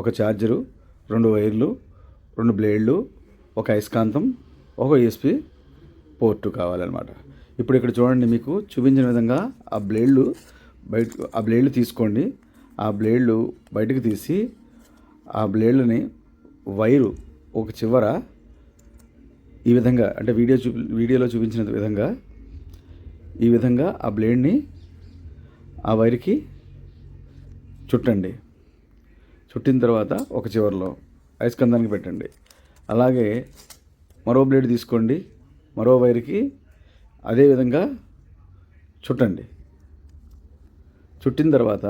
ఒక ఛార్జరు రెండు వైర్లు రెండు బ్లేడ్లు ఒక అయస్కాంతం ఒక యూఎస్పి పోర్టు కావాలన్నమాట. ఇప్పుడు ఇక్కడ చూడండి మీకు చూపించిన విధంగా ఆ బ్లేడ్లు బయట ఆ బ్లేడ్లు తీసుకోండి. ఆ బ్లేడ్లు బయటకు తీసి ఆ బ్లేడ్లని వైరు ఒక చివర ఈ విధంగా అంటే వీడియో చూపి వీడియోలో చూపించిన విధంగా ఈ విధంగా ఆ బ్లేడ్ని ఆ వైర్కి చుట్టండి. చుట్టిన తర్వాత ఒక చివరిలో అయస్కందానికి పెట్టండి. అలాగే మరో బ్లేడ్ తీసుకోండి. మరో వైర్కి అదే విధంగా చుట్టండి. చుట్టిన తర్వాత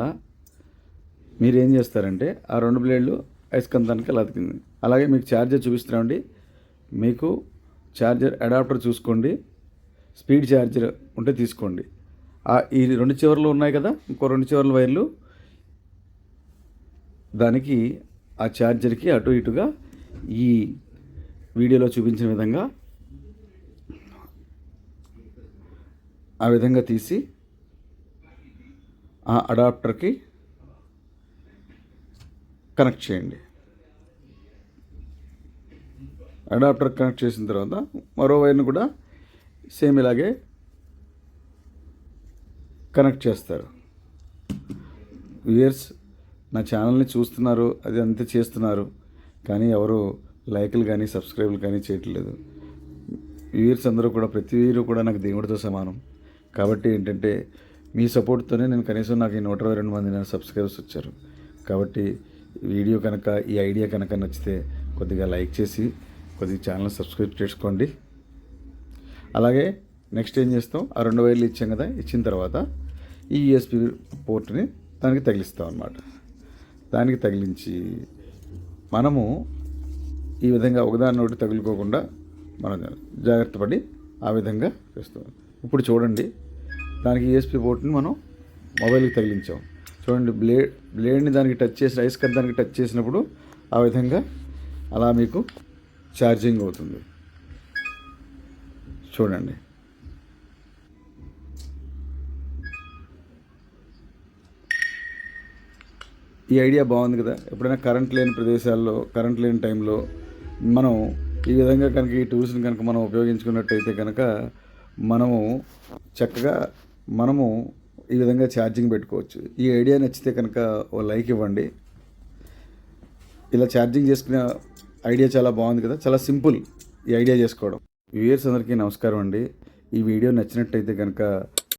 మీరు ఏం చేస్తారంటే ఆ రెండు బ్లేడ్లు అయస్కందానికి అలా అతికింది. అలాగే మీకు ఛార్జర్ చూపిస్తున్నామండి మీకు ఛార్జర్ అడాప్టర్ చూసుకోండి. స్పీడ్ ఛార్జర్ ఉంటే తీసుకోండి. ఈ రెండు చివర్లు ఉన్నాయి కదా ఇంకో రెండు చివర్ల వైర్లు దానికి ఆ ఛార్జర్కి అటు ఇటుగా ఈ వీడియోలో చూపించిన విధంగా ఆ విధంగా తీసి ఆ అడాప్టర్కి కనెక్ట్ చేయండి. అడాప్టర్ కనెక్ట్ చేసిన తర్వాత మరో వైర్ను కూడా సేమ్ ఇలాగే కనెక్ట్ చేస్తారు. ఇయర్స్ నా ఛానల్ని చూస్తున్నారు అది అంతే చేస్తున్నారు. కానీ ఎవరు లైకులు కానీ సబ్స్క్రైబ్లు కానీ చేయట్లేదు. వ్యూయర్స్ అందరూ కూడా ప్రతి వీరు కూడా నాకు దేవుడితో సమానం. కాబట్టి ఏంటంటే మీ సపోర్ట్తోనే నేను కనీసం నాకు ఈ నూట ఇరవై రెండు మంది నా సబ్స్క్రైబర్స్ వచ్చారు. కాబట్టి వీడియో కనుక ఈ ఐడియా కనుక నచ్చితే కొద్దిగా లైక్ చేసి కొద్దిగా ఛానల్ సబ్స్క్రైబ్ చేసుకోండి. అలాగే నెక్స్ట్ ఏం చేస్తాం? ఆ రెండు వైర్లు ఇచ్చాం కదా ఇచ్చిన తర్వాత ఈ యూఎస్పి పోర్ట్ని దానికి తగిలిస్తాం అన్నమాట. దానికి తగిలించి మనము ఈ విధంగా ఒకదాని ఒకటి తగులుకోకుండా మనం జాగ్రత్త పడి ఆ విధంగా చేస్తాం. ఇప్పుడు చూడండి దానికి యూఎస్పి బోర్డుని మనం మొబైల్కి తగిలించాం. చూడండి బ్లేడ్ బ్లేడ్ని దానికి టచ్ చేసిన ఐస్ కట్ దానికి టచ్ చేసినప్పుడు ఆ విధంగా అలా మీకు ఛార్జింగ్ అవుతుంది. చూడండి ఈ ఐడియా బాగుంది కదా. ఎప్పుడైనా కరెంట్ లేని ప్రదేశాల్లో కరెంట్ లేని టైంలో మనం ఈ విధంగా కనుక ఈ టూల్స్ని కనుక మనం ఉపయోగించుకున్నట్టయితే కనుక మనము చక్కగా మనము ఈ విధంగా ఛార్జింగ్ పెట్టుకోవచ్చు. ఈ ఐడియా నచ్చితే కనుక ఓ లైక్ ఇవ్వండి. ఇలా ఛార్జింగ్ చేసుకునే ఐడియా చాలా బాగుంది కదా. చాలా సింపుల్ ఈ ఐడియా చేసుకోవడం. వ్యూయర్స్ అందరికీ నమస్కారం అండి. ఈ వీడియో నచ్చినట్టయితే కనుక